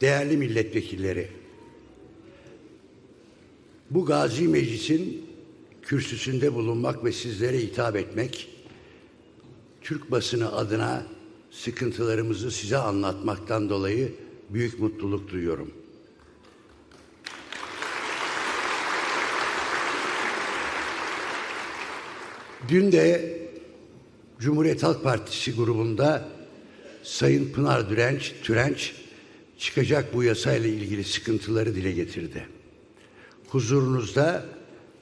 değerli milletvekilleri, bu gazi meclisin kürsüsünde bulunmak ve sizlere hitap etmek, Türk basını adına sıkıntılarımızı size anlatmaktan dolayı büyük mutluluk duyuyorum. Dün de Cumhuriyet Halk Partisi grubunda Sayın Pınar Dürenç, Türenç çıkacak bu yasayla ilgili sıkıntıları dile getirdi. Huzurunuzda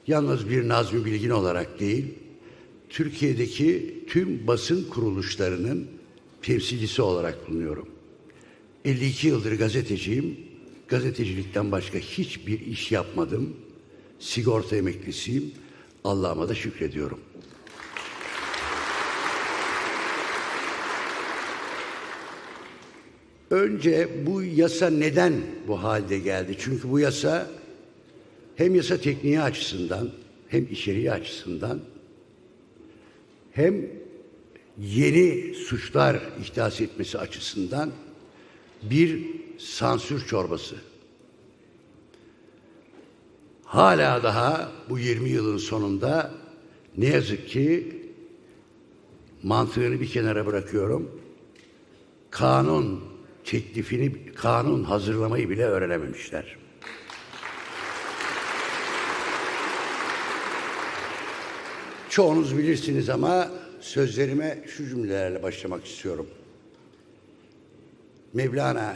yalnız bir Nazmi Bilgin olarak değil, Türkiye'deki tüm basın kuruluşlarının temsilcisi olarak bulunuyorum. 52 yıldır gazeteciyim. Gazetecilikten başka hiçbir iş yapmadım. Sigorta emeklisiyim. Allah'ıma da şükrediyorum. Önce bu yasa neden bu halde geldi? Çünkü bu yasa hem yasa tekniği açısından hem içeriği açısından hem yeni suçlar ihdas etmesi açısından bir sansür çorbası. Hala daha bu 20 yılın sonunda ne yazık ki mantığını bir kenara bırakıyorum. Kanun teklifini, kanun hazırlamayı bile öğrenememişler. Çoğunuz bilirsiniz ama sözlerime şu cümlelerle başlamak istiyorum. Mevlana